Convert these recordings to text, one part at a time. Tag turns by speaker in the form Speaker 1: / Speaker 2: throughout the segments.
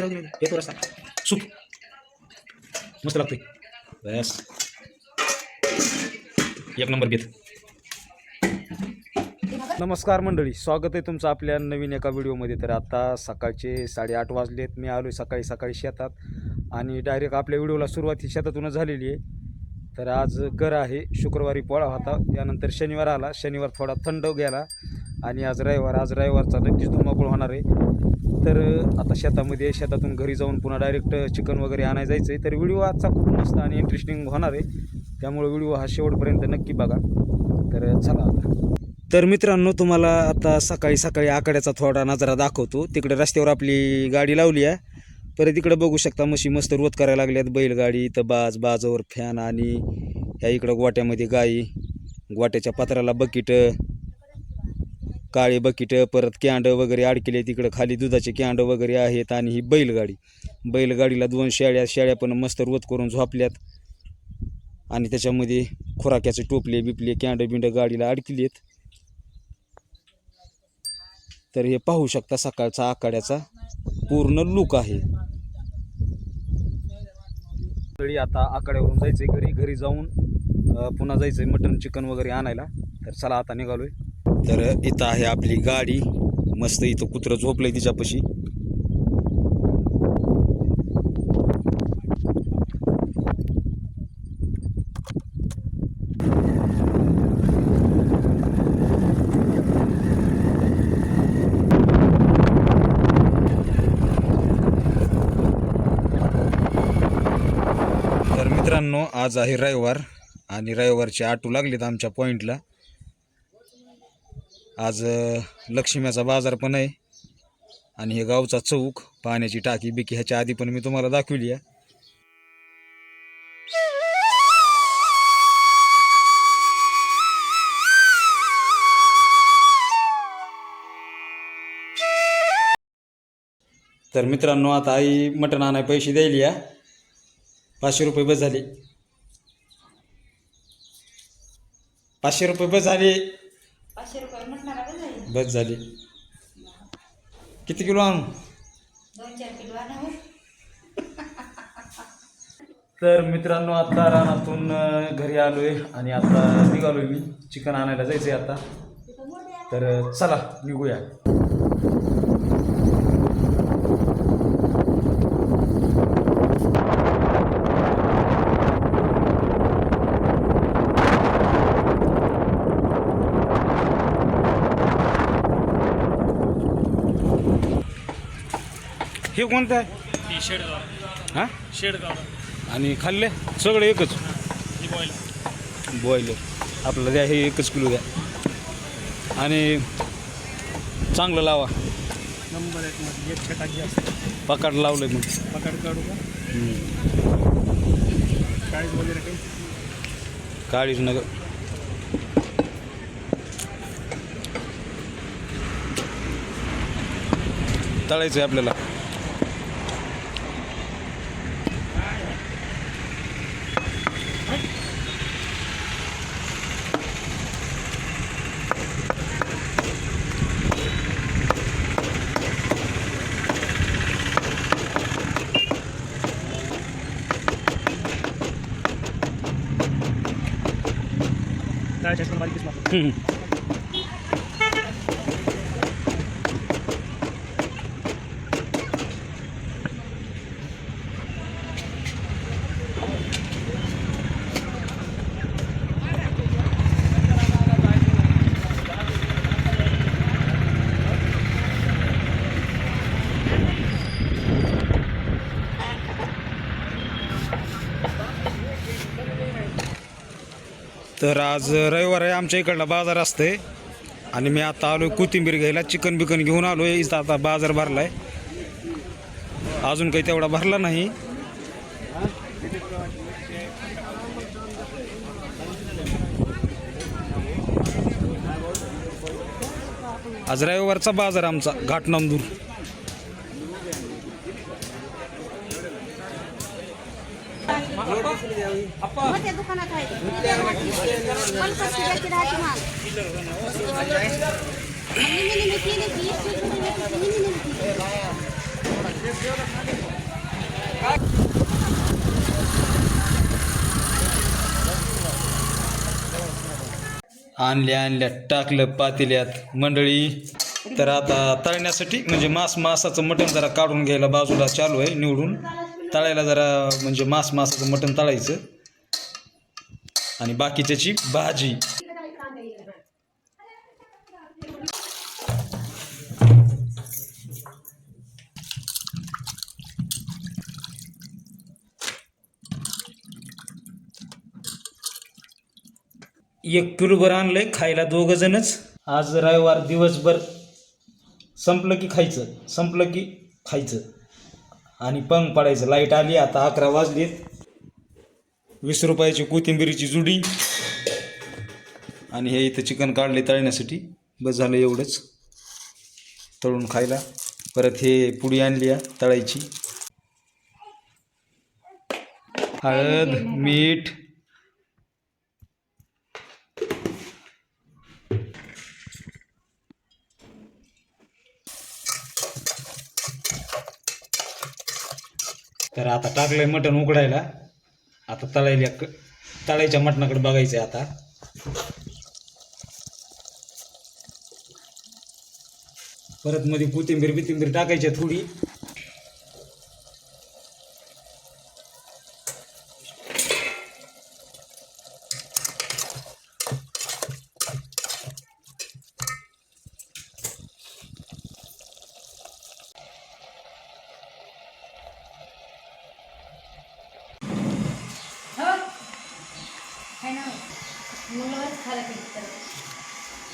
Speaker 1: दे राहू दे येतो रस्ता. सूप मस्त लागतोय. बस. एक नंबर घेत नमस्कार मंडळी. स्वागत आहे तुमचं आपल्या नवीन एका व्हिडिओमध्ये. तर आता सकाळचे साडेआठ वाजलेत. मी आलो आहे सकाळी सकाळी शेतात. आणि डायरेक्ट आपल्या व्हिडिओला सुरुवात ही शेतातूनच झालेली आहे. तर आज गर आहे. शुक्रवारी पोळा होता. त्यानंतर शनिवार आला. शनिवार थोडा थंड गेला आणि आज रविवार. आज रविवारचा नक्कीच धुमाकूळ होणार आहे. तर आता शेतामध्ये शेतातून घरी जाऊन पुन्हा डायरेक्ट चिकन वगैरे आणायला जायचं आहे तर व्हिडिओ आजचा खूप मस्त आणि इंटरेस्टिंग होणार आहे. त्यामुळे व्हिडिओ हा शेवटपर्यंत नक्की बघा. तर चला आता. तर मित्रांनो तुम्हाला आता सकाळी सकाळी आकड्याचा थोडा नजरा दाखवतो. तिकडे रस्त्यावर आपली गाडी लावली आहे. परत इकडे बघू शकता म्हशी मस्त रोत करायला लागल्यात. बैलगाडी इथं बाज बाजावर फॅन आणि ह्या इकडं गोट्यामध्ये गाई गोट्याच्या पत्राला बकीट काळे बकिटं परत कॅन्डं वगैरे अडकेले तिकडं खाली दुधाचे कॅन्डं वगैरे आहेत आणि ही बैलगाडी. बैलगाडीला दोन शेळ्या शेळ्या पण मस्त रोत करून झोपल्यात. आणि त्याच्यामध्ये खुराक्याचे टोपले बिपले कॅन्डं बिंड गाडीला अडकली आहेत तर हे पाहू शकता सकाळचा आखाड्याचा पूर्ण लुक आहे. तरी आता आखाड्यावरून जायचंय घरी. घरी जाऊन पुन्हा जायचंय मटन चिकन वगैरे आणायला. तर चला आता निघालोय. तर इथं आहे आपली गाडी. मस्त इथं कुत्रं झोपलंय तिच्यापाशी. तर मित्रांनो आज आहे रविवार आणि रविवारचे आटू लागलेत आमच्या पॉईंटला आज लक्ष्म्याचा बाजार पण आहे. आणि हे गावचा चौक पाण्याची टाकी बिकी ह्याच्या आधी पण मी तुम्हाला दाखवली आहे. तर मित्रांनो आता आई मटण आणाय पैसे द्यायली या पाचशे रुपये बस झाले. पाचशे रुपये बस झाले. बस झाली. किती किलो आणू
Speaker 2: दोन चार किलो आणावं
Speaker 1: तर मित्रांनो आता रानातून घरी आलोय आणि आता निघालोय मी. चिकन आणायला जायचंय आता. तर चला निघूया. हे कोणतं आहे?
Speaker 3: शेडगाव.
Speaker 1: हां?
Speaker 3: शेडगाव.
Speaker 1: आणि खाल्ले? सगळं एकच?
Speaker 3: ही बॉईल
Speaker 1: आपलं द्या हे एकच किलो द्या. आणि चांगलं लावा.
Speaker 3: नंबर एक मध्ये एक छटाकी असते
Speaker 1: पकाड लावलं मग.
Speaker 3: पकड काढू का?
Speaker 1: हम्म.
Speaker 3: काळीज वगैरे काही?
Speaker 1: काळीच नगर तळायचं आहे आपल्याला.
Speaker 3: చేసుకుని మరి
Speaker 1: తీసుకుంటాం तर आज रविवार आहे आमच्या इकडला बाजार असते. आणि मी आता आलो कोथिंबीर घ्यायला चिकन बिकन घेऊन आलो आहे इथं आता बाजार भरला आहे अजून काही तेवढा भरला नाही. आज रविवारचा बाजार आमचा घाटनांदूर. आणल्या आणल्या टाकलं पातेल्यात. मंडळी तर आता तळण्यासाठी म्हणजे मास मासाचं मटण जरा काढून घ्यायला बाजूला चालू आहे निवडून. तळायला जरा म्हणजे मांस मासाचं मटण तळायचं. आणि बाकी त्याची भाजी. एक किलोभर आणलंय खायला दोघ जणच. आज रविवार दिवसभर संपलं की खायचं संपलं की खायचं. आणि पंग पाडायचं. लाइट आली आता अकरा वाजलीत. वीस रुपयाची कोथिंबीरीची जुडी. आणि हे इथं चिकन काढले तळण्यासाठी. बस झालं एवढंच. तळून खायला. परत हे पुडी आणली आहे तळायची. हळद मीठ तर आता टाकलंय मटण उकडायला. आता तळायला क- तळायच्या मटणाकडे बघायचं आहे आता. परत मध्ये कोथिंबीर बिथिंबीर टाकायची आहे थोडी.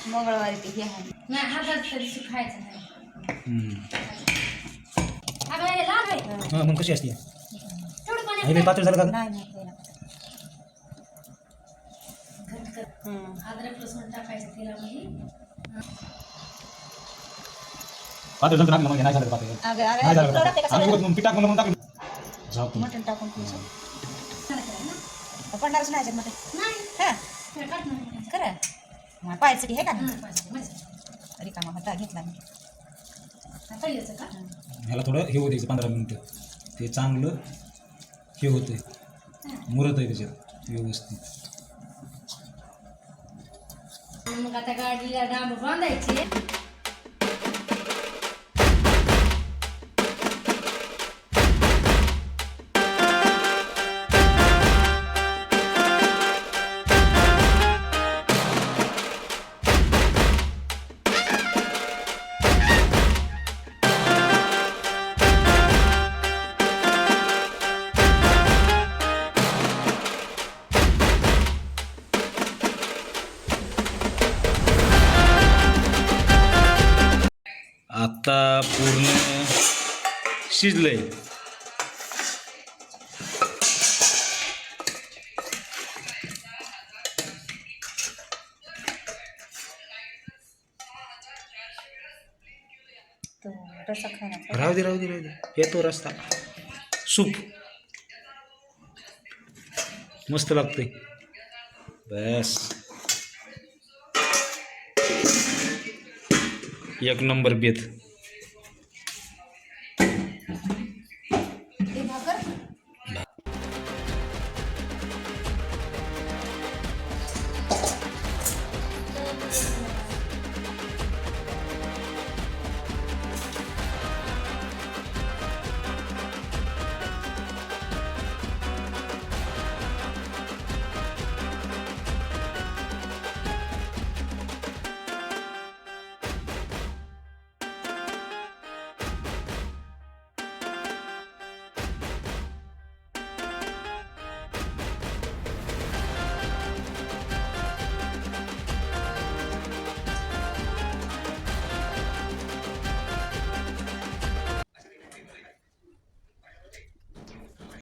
Speaker 2: मंगळवारी ते हे आहे.
Speaker 4: नाही हातात तरी खायचं नाही.
Speaker 1: हम्म.
Speaker 4: अगं हे लाल आहे.
Speaker 1: हा मग कशी असते?
Speaker 4: तेवढं पाणी
Speaker 1: हे पातळ झालं का?
Speaker 2: नाही नाही ते नाही.
Speaker 4: घट कर.
Speaker 2: हम्म.
Speaker 4: अद्रक लसूण टाकायचं तेलामध्ये.
Speaker 1: पातळ झालं टाकलं मग नाही झालं पातळ? नाही पीठ टाकून म्हणून टाकलं.
Speaker 2: मटण टाकून? पडणारच नाही मटण.
Speaker 4: नाही.
Speaker 2: हा.
Speaker 4: ते.
Speaker 2: खरं? मग पाहायचं की. रिकामा होता घेतला मी.
Speaker 1: ह्याला थोडं हे होतं द्यायचं पंधरा मिनिटं. ते चांगलं हे होतंय. मुरत आहे त्याच्यात व्यवस्थित.
Speaker 4: मग आता गाडीला डांब बांधायचे.
Speaker 1: शिजलंय.
Speaker 2: तो रसा खायला
Speaker 1: राहू दे राहू दे राहू दे. येतो रस्ता. सूप. मस्त लागते बस. एक नंबर बेत.